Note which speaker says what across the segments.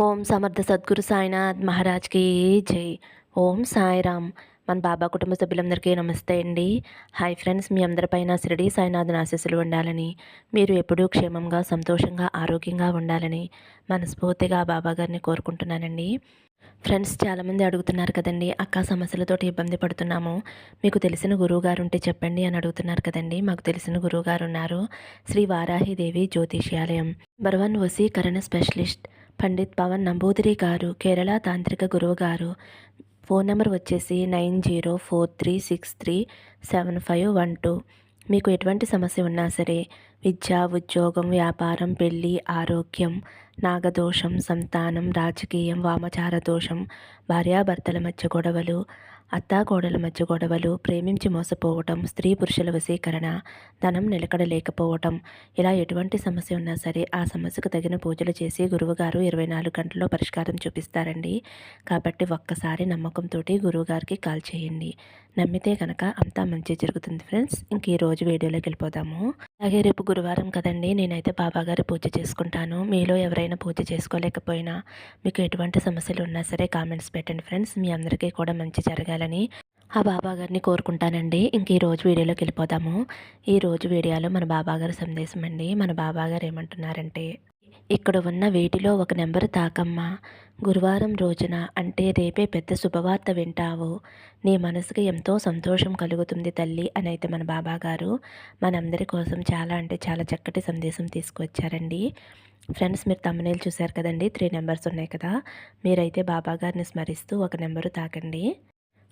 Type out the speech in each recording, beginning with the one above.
Speaker 1: ఓం సమర్థ సద్గురు సాయినాథ్ మహారాజ్కి జై. ఓం సాయిరామ్. మన బాబా కుటుంబ సభ్యులందరికీ నమస్తే అండి. హాయ్ ఫ్రెండ్స్ మీ అందరిపైన షిరిడి సాయినాథ్ ఆశీస్సులు ఉండాలని మీరు ఎప్పుడూ క్షేమంగా సంతోషంగా ఆరోగ్యంగా ఉండాలని మనస్ఫూర్తిగా బాబా గారిని కోరుకుంటున్నానండి. ఫ్రెండ్స్ చాలామంది అడుగుతున్నారు కదండి అక్క సమస్యలతోటి ఇబ్బంది పడుతున్నాము మీకు తెలిసిన గురువు గారు ఉంటే చెప్పండి అని అడుగుతున్నారు కదండి మాకు తెలిసిన గురువుగారు ఉన్నారు శ్రీ వారాహిదేవి జ్యోతిష్యాలయం. బర్వన్ వసీకరణ స్పెషలిస్ట్. పండిత్ పవన్ నంబూదిరి గారు కేరళ తాంత్రిక గురువు గారు ఫోన్ నెంబర్ వచ్చేసి nine zero four three six three seven five one two. మీకు ఎటువంటి సమస్య ఉన్నా సరే విద్య ఉద్యోగం వ్యాపారం పెళ్ళి ఆరోగ్యం నాగదోషం సంతానం రాజకీయం వామచార దోషం భార్యాభర్తల మధ్య గొడవలు అత్తాకోడల మధ్య గొడవలు ప్రేమించి మోసపోవటం స్త్రీ పురుషుల వశీకరణ ధనం నిలకడ లేకపోవటం ఇలా ఎటువంటి సమస్య ఉన్నా సరే ఆ సమస్యకు తగిన పూజలు చేసి గురువుగారు ఇరవై నాలుగు గంటల్లో పరిష్కారం చూపిస్తారండి. కాబట్టి ఒక్కసారి నమ్మకంతో గురువుగారికి కాల్ చేయండి. నమ్మితే కనుక అంతా మంచి జరుగుతుంది ఫ్రెండ్స్. ఇంక ఈ రోజు వీడియోలోకి వెళ్ళిపోదాము. అలాగే రేపు గురువారం కదండి నేనైతే బాబాగారి పూజ చేసుకుంటాను. మీలో ఎవరైనా పూజ చేసుకోలేకపోయినా మీకు ఎటువంటి సమస్యలు ఉన్నా సరే కామెంట్స్ పెట్టండి ఫ్రెండ్స్. మీ అందరికీ కూడా మంచి జరగాలి. చేయాలని ఆ బాబా గారిని కోరుకుంటానండి. ఇంక ఈ రోజు వీడియోలోకి వెళ్ళిపోదాము. ఈ రోజు వీడియోలో మన బాబాగారి సందేశం అండి. మన బాబాగారు ఏమంటున్నారంటే ఇక్కడ ఉన్న వీటిలో ఒక నెంబరు తాకమ్మా. గురువారం రోజున అంటే రేపే పెద్ద శుభవార్త వింటావు. నీ మనసుకి ఎంతో సంతోషం కలుగుతుంది తల్లి అని అయితే మన బాబాగారు మనందరి కోసం చాలా అంటే చాలా చక్కటి సందేశం తీసుకువచ్చారండి. ఫ్రెండ్స్ మీరు తమ్మనేలు చూశారు కదండి త్రీ నెంబర్స్ ఉన్నాయి కదా. మీరైతే బాబా గారిని స్మరిస్తూ ఒక నెంబరు తాకండి.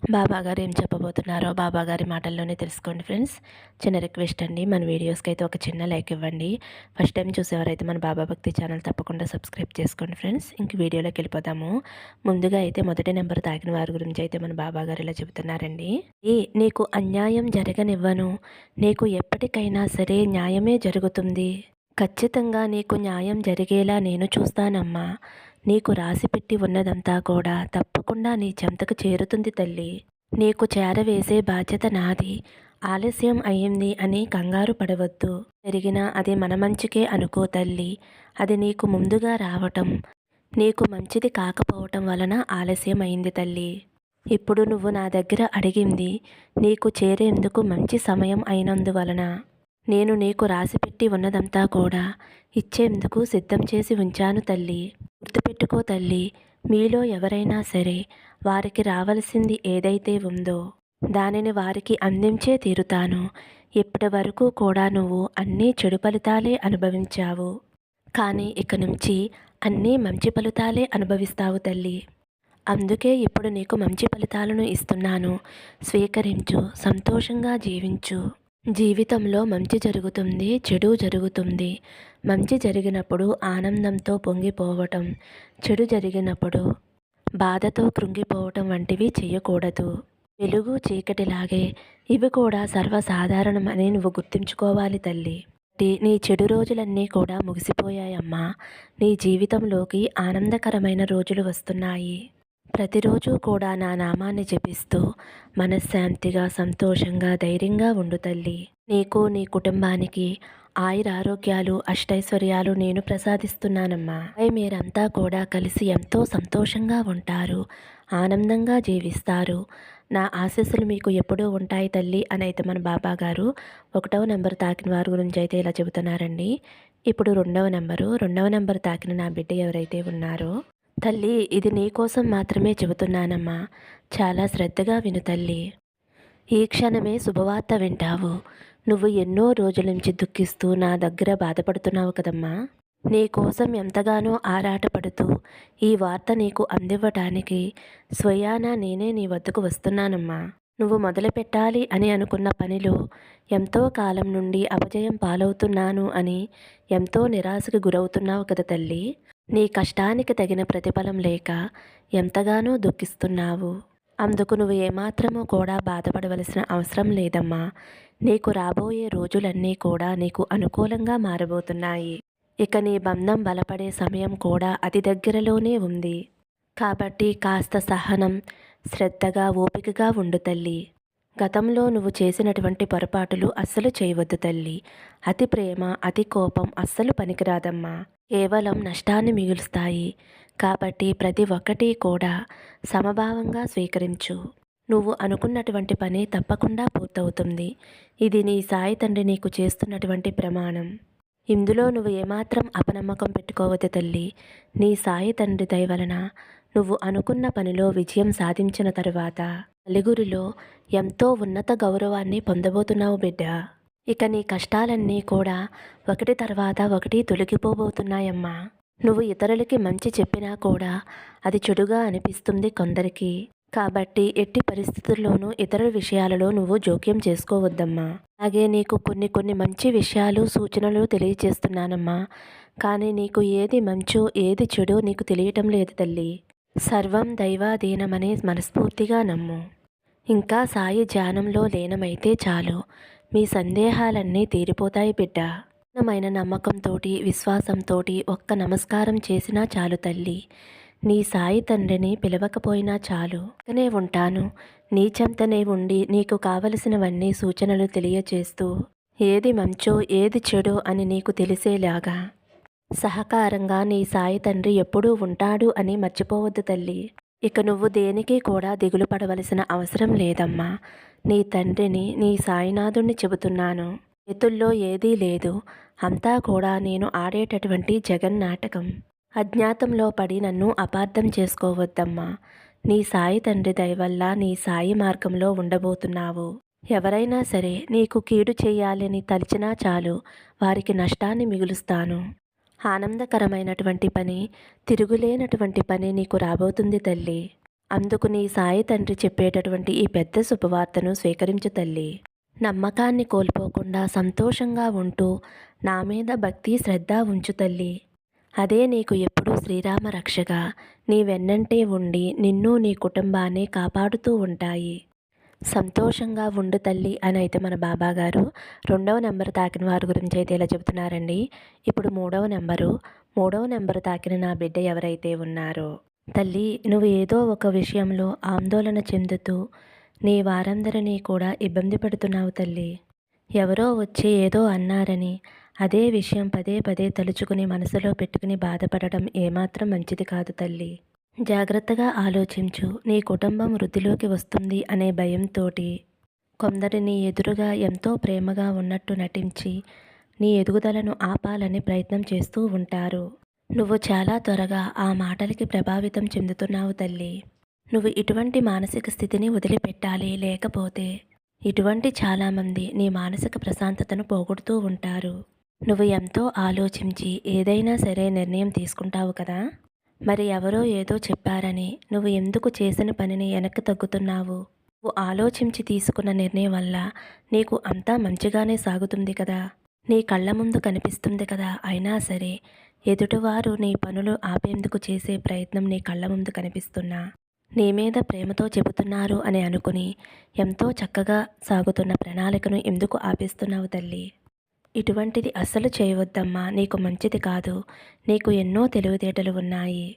Speaker 1: బాబాగారు ఏం చెప్పబోతున్నారో బాబాగారి మాటల్లోనే తెలుసుకోండి ఫ్రెండ్స్. చిన్న రిక్వెస్ట్ అండి మన వీడియోస్కి అయితే ఒక చిన్న లైక్ ఇవ్వండి. ఫస్ట్ టైం చూసేవారైతే మన బాబా భక్తి ఛానల్ తప్పకుండా సబ్స్క్రైబ్ చేసుకోండి ఫ్రెండ్స్. ఇంక వీడియోలోకి వెళ్ళిపోదాము. ముందుగా అయితే మొదటి నెంబర్ తాకిన వారి గురించి అయితే మన బాబాగారు ఇలా చెబుతున్నారండి. ఏ నీకు అన్యాయం జరగనివ్వను. నీకు ఎప్పటికైనా సరే న్యాయమే జరుగుతుంది. ఖచ్చితంగా నీకు న్యాయం జరిగేలా నేను చూస్తానమ్మా. నీకు రాసిపెట్టి ఉన్నదంతా కూడా తప్పకుండా నీ చెంతకు చేరుతుంది తల్లి. నీకు చేరవేసే బాధ్యత నాది. ఆలస్యం అయ్యింది అని కంగారు పడవద్దు. జరిగినా అది మన మంచికే అనుకో తల్లి. అది నీకు ముందుగా రావటం నీకు మంచిది కాకపోవటం వలన ఆలస్యం అయింది తల్లి. ఇప్పుడు నువ్వు నా దగ్గర అడిగింది నీకు చేరేందుకు మంచి సమయం అయినందువలన. నేను నీకు రాసిపెట్టి ఉన్నదంతా కూడా ఇచ్చేందుకు సిద్ధం చేసి ఉంచాను తల్లి. గుర్తుపెట్టుకో తల్లి మీలో ఎవరైనా సరే వారికి రావలసింది ఏదైతే ఉందో దానిని వారికి అందించే తీరుతాను. ఇప్పటి వరకు కూడా నువ్వు అన్నీ చెడు ఫలితాలే అనుభవించావు. కానీ ఇక నుంచి అన్నీ మంచి ఫలితాలే అనుభవిస్తావు తల్లి. అందుకే ఇప్పుడు నీకు మంచి ఫలితాలను ఇస్తున్నాను. స్వీకరించు సంతోషంగా జీవించు. జీవితంలో మంచి జరుగుతుంది చెడు జరుగుతుంది. మంచి జరిగినప్పుడు ఆనందంతో పొంగిపోవటం చెడు జరిగినప్పుడు బాధతో కృంగిపోవటం వంటివి చేయకూడదు. వెలుగు చీకటిలాగే ఇవి కూడా సర్వసాధారణమని నువ్వు గుర్తుంచుకోవాలి తల్లి. నీ చెడు రోజులన్నీ కూడా ముగిసిపోయాయమ్మా. నీ జీవితంలోకి ఆనందకరమైన రోజులు వస్తున్నాయి. ప్రతిరోజు కూడా నా నామాన్ని జపిస్తూ మనశ్శాంతిగా సంతోషంగా ధైర్యంగా ఉండు తల్లి. నీకు నీ కుటుంబానికి ఆయుర ఆరోగ్యాలు అష్టైశ్వర్యాలు నేను ప్రసాదిస్తున్నానమ్మా. అవి మీరంతా కూడా కలిసి ఎంతో సంతోషంగా ఉంటారు ఆనందంగా జీవిస్తారు. నా ఆశీస్సులు మీకు ఎప్పుడూ ఉంటాయి తల్లి అని అయితే మన బాబా గారు ఒకటవ నెంబర్ తాకిన వారి గురించి అయితే ఇలా చెబుతున్నారండి. ఇప్పుడు రెండవ నెంబరు రెండవ నెంబర్ తాకిన నా బిడ్డ ఎవరైతే ఉన్నారో తల్లి ఇది నీకోసం మాత్రమే చెబుతున్నానమ్మా. చాలా శ్రద్ధగా విను తల్లి. ఈ క్షణమే శుభవార్త వింటావు. నువ్వు ఎన్నో రోజుల నుంచి దుఃఖిస్తూ నా దగ్గర బాధపడుతున్నావు కదమ్మా. నీకోసం ఎంతగానో ఆరాటపడుతూ ఈ వార్త నీకు అందివ్వటానికి స్వయాన నేనే నీ వద్దకు వస్తున్నానమ్మా. నువ్వు మొదలు పెట్టాలి అని అనుకున్న పనిలో ఎంతో కాలం నుండి అపజయం పాలవుతున్నాను అని ఎంతో నిరాశకు గురవుతున్నావు కదా తల్లి. నీ కష్టానికి తగిన ప్రతిఫలం లేక ఎంతగానో దుఃఖిస్తున్నావు. అందుకు నువ్వు ఏమాత్రమూ కూడా బాధపడవలసిన అవసరం లేదమ్మా. నీకు రాబోయే రోజులన్నీ కూడా నీకు అనుకూలంగా మారబోతున్నాయి. ఇక నీ బంధం బలపడే సమయం కూడా అతి దగ్గరలోనే ఉంది. కాబట్టి కాస్త సహనం శ్రద్ధగా ఓపికగా ఉండు తల్లి. గతంలో నువ్వు చేసినటువంటి పొరపాటులు అస్సలు చేయవద్దు తల్లి. అతి ప్రేమ అతి కోపం అస్సలు పనికిరాదమ్మా. కేవలం నష్టాన్ని మిగులుస్తాయి. కాబట్టి ప్రతి ఒక్కటి కూడా సమభావంగా స్వీకరించు. నువ్వు అనుకున్నటువంటి పని తప్పకుండా పూర్తవుతుంది. ఇది నీ సాయి తండ్రి నీకు చేస్తున్నటువంటి ప్రమాణం. ఇందులో నువ్వు ఏమాత్రం అపనమ్మకం పెట్టుకోవద్దు తల్లి. నీ సాయి తండ్రి దయవలన నువ్వు అనుకున్న పనిలో విజయం సాధించిన తరువాత నలుగురిలో ఎంతో ఉన్నత గౌరవాన్ని పొందబోతున్నావు బిడ్డ. ఇక నీ కష్టాలన్నీ కూడా ఒకటి తర్వాత ఒకటి తొలగిపోబోతున్నాయమ్మా. నువ్వు ఇతరులకి మంచి చెప్పినా కూడా అది చెడుగా అనిపిస్తుంది కొందరికి. కాబట్టి ఎట్టి పరిస్థితుల్లోనూ ఇతరుల విషయాలలో నువ్వు జోక్యం చేసుకోవద్దమ్మా. అలాగే నీకు కొన్ని కొన్ని మంచి విషయాలు సూచనలు తెలియజేస్తున్నానమ్మా కానీ నీకు ఏది మంచో ఏది చెడో నీకు తెలియటం లేదు తల్లి. సర్వం దైవాధీనమని మనస్ఫూర్తిగా నమ్ము. ఇంకా సాయి ధ్యానంలో లీనమైతే చాలు. మీ సందేహాలన్నీ తీరిపోతాయి బిడ్డ. పూర్ణమైన నమ్మకంతోటి విశ్వాసంతోటి ఒక్క నమస్కారం చేసినా చాలు తల్లి. నీ సాయి తండ్రిని పిలవకపోయినా చాలు. పక్కనే ఉంటాను. నీ చెంతనే ఉండి నీకు కావలసినవన్నీ సూచనలు తెలియచేస్తూ ఏది మంచో ఏది చెడో అని నీకు తెలిసేలాగా. సహకారంగా నీ సాయి తండ్రి ఎప్పుడూ ఉంటాడు అని మర్చిపోవద్దు తల్లి. ఇక నువ్వు దేనికి కూడా దిగులు పడవలసిన అవసరం లేదమ్మా. నీ తండ్రిని నీ సాయినాథుణ్ణి చెబుతున్నాను. చేతుల్లో ఏదీ లేదు. అంతా కూడా నేను ఆడేటటువంటి జగన్ నాటకం. అజ్ఞాతంలో పడి నన్ను అపార్థం చేసుకోవద్దమ్మా. నీ సాయి తండ్రి దయవల్ల నీ సాయి మార్గంలో ఉండబోతున్నావు. ఎవరైనా సరే నీకు కీడు చేయాలని తలిచినా చాలు. వారికి నష్టాన్ని మిగులుస్తాను. ఆనందకరమైనటువంటి పని తిరుగులేనటువంటి పని నీకు రాబోతుంది తల్లి. అందుకు నీ సాయి తండ్రి చెప్పేటటువంటి ఈ పెద్ద శుభవార్తను స్వీకరించు తల్లి. నమ్మకాన్ని కోల్పోకుండా సంతోషంగా ఉంటూ నా మీద భక్తి శ్రద్ధ ఉంచు తల్లి. అదే నీకు ఎప్పుడూ శ్రీరామ రక్షగా. నీ వెన్నంటే ఉండి నిన్ను నీ కుటుంబాన్ని కాపాడుతూ ఉంటాయి. సంతోషంగా ఉండు తల్లి అని అయితే మన బాబా గారు రెండవ నెంబర్ తాకిన వారి గురించి అయితే ఇలా చెబుతున్నారండి. ఇప్పుడు మూడవ నెంబరు. మూడవ నెంబరు తాకిన నా బిడ్డ ఎవరైతే ఉన్నారో. తల్లి నువ్వు ఏదో ఒక విషయంలో ఆందోళన చెందుతూ నీ వారందరినీ కూడా ఇబ్బంది పెడుతున్నావు తల్లి. ఎవరో వచ్చి ఏదో అన్నారని అదే విషయం పదే పదే తలుచుకుని మనసులో పెట్టుకుని బాధపడటం ఏమాత్రం మంచిది కాదు తల్లి. జాగ్రత్తగా ఆలోచించు నీ కుటుంబం వృద్ధిలోకి వస్తుంది అనే భయంతోటి కొందరిని ఎదురుగా ఎంతో ప్రేమగా ఉన్నట్టు నటించి నీ ఎదుగుదలను ఆపాలని ప్రయత్నం చేస్తూ ఉంటారు. నువ్వు చాలా త్వరగా ఆ మాటలకి ప్రభావితం చెందుతున్నావు తల్లి. నువ్వు ఇటువంటి మానసిక స్థితిని వదిలిపెట్టాలి లేకపోతే ఇటువంటి చాలామంది నీ మానసిక ప్రశాంతతను పోగొడుతూ ఉంటారు. నువ్వు ఎంతో ఆలోచించి ఏదైనా సరే నిర్ణయం తీసుకుంటావు కదా? మరి ఎవరో ఏదో చెప్పారని నువ్వు ఎందుకు చేసిన పనిని వెనక్కి తగ్గుతున్నావు? నువ్వు ఆలోచించి తీసుకున్న నిర్ణయం వల్ల నీకు అంతా మంచిగానే సాగుతుంది కదా? నీ కళ్ళ ముందు కనిపిస్తుంది కదా? అయినా సరే ఎదుటివారు నీ పనులు ఆపేందుకు చేసే ప్రయత్నం నీ కళ్ళ ముందు కనిపిస్తున్నా. నీ మీద ప్రేమతో చెబుతున్నారు అని అనుకుని ఎంతో చక్కగా సాగుతున్న ప్రణాళికను ఎందుకు ఆపేస్తున్నావు తల్లి? ఇటువంటిది అస్సలు చేయవద్దమ్మా. నీకు మంచిది కాదు. నీకు ఎన్నో తెలివితేటలు ఉన్నాయి.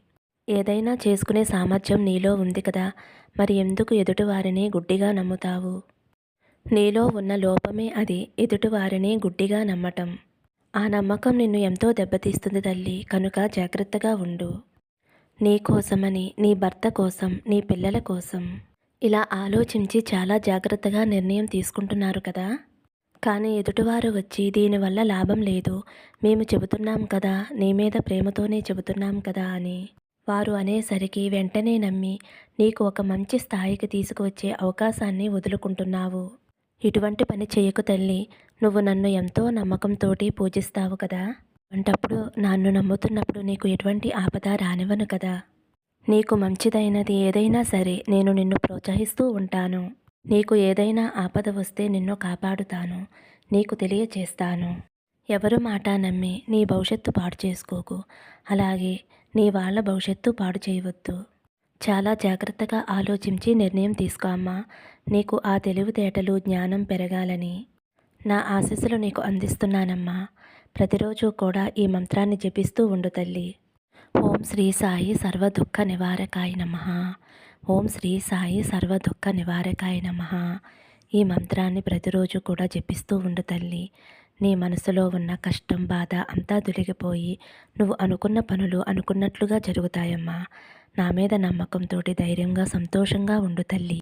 Speaker 1: ఏదైనా చేసుకునే సామర్థ్యం నీలో ఉంది కదా. మరి ఎందుకు ఎదుటివారిని గుడ్డిగా నమ్ముతావు? నీలో ఉన్న లోపమే అది. ఎదుటివారిని గుడ్డిగా నమ్మటం. ఆ నమ్మకం నిన్ను ఎంతో దెబ్బతీస్తుంది తల్లి కనుక జాగ్రత్తగా ఉండు. నీ కోసమని నీ భర్త కోసం నీ పిల్లల కోసం. ఇలా ఆలోచించి చాలా జాగ్రత్తగా నిర్ణయం తీసుకుంటున్నారు కదా? కానీ ఎదుటివారు వచ్చి దీనివల్ల లాభం లేదు. మేము చెబుతున్నాం కదా నీ మీద ప్రేమతోనే చెబుతున్నాం కదా అని. వారు అనేసరికి వెంటనే నమ్మి నీకు ఒక మంచి స్థాయికి తీసుకువచ్చే అవకాశాన్ని వదులుకుంటున్నావు. ఇటువంటి పని చేయకు తల్లి. నువ్వు నన్ను ఎంతో నమ్మకంతోటి పూజిస్తావు కదా. అంటప్పుడు నన్ను నమ్ముతున్నప్పుడు నీకు ఎటువంటి ఆపద రానివ్వను కదా. నీకు మంచిదైనది ఏదైనా సరే నేను నిన్ను ప్రోత్సహిస్తూ ఉంటాను. నీకు ఏదైనా ఆపద వస్తే నిన్ను కాపాడుతాను. నీకు తెలియచేస్తాను. ఎవరు మాట నమ్మి నీ భవిష్యత్తు పాడు చేసుకోకు. అలాగే నీ వాళ్ళ భవిష్యత్తు పాడు చేయవద్దు. చాలా జాగ్రత్తగా ఆలోచించి నిర్ణయం తీసుకో అమ్మా. నీకు ఆ తెలివితేటలు జ్ఞానం పెరగాలని నా ఆశీస్సులు నీకు అందిస్తున్నానమ్మా. ప్రతిరోజు కూడా ఈ మంత్రాన్ని జపిస్తూ ఉండు తల్లి. ఓం శ్రీ సాయి సర్వ దుఃఖ నివారకాయ నమ. ఓం శ్రీ సాయి సర్వ దుఃఖ నివారకాయ నమ. ఈ మంత్రాన్ని ప్రతిరోజు కూడా జపిస్తూ ఉండు తల్లి. నీ మనసులో ఉన్న కష్టం బాధ అంతా తొలగిపోయి నువ్వు అనుకున్న పనులు అనుకున్నట్లుగా జరుగుతాయమ్మా. నా మీద నమ్మకంతో ధైర్యంగా సంతోషంగా ఉండు తల్లి.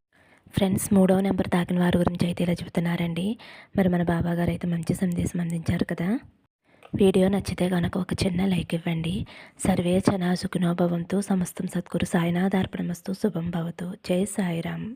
Speaker 1: ఫ్రెండ్స్ మూడవ నెంబర్ తాకిన వారి గురించి అయితే ఇలా చెబుతున్నారండి. మరి మన బాబా గారు అయితే మంచి సందేశం అందించారు కదా. వీడియో నచ్చితే కనుక ఒక చిన్న లైక్ ఇవ్వండి. సర్వే చనా సుఖినోభవంతో సమస్తం సద్గురు సాయినాథార్పణమస్తు. శుభం భవతు. జై సాయిరామ్.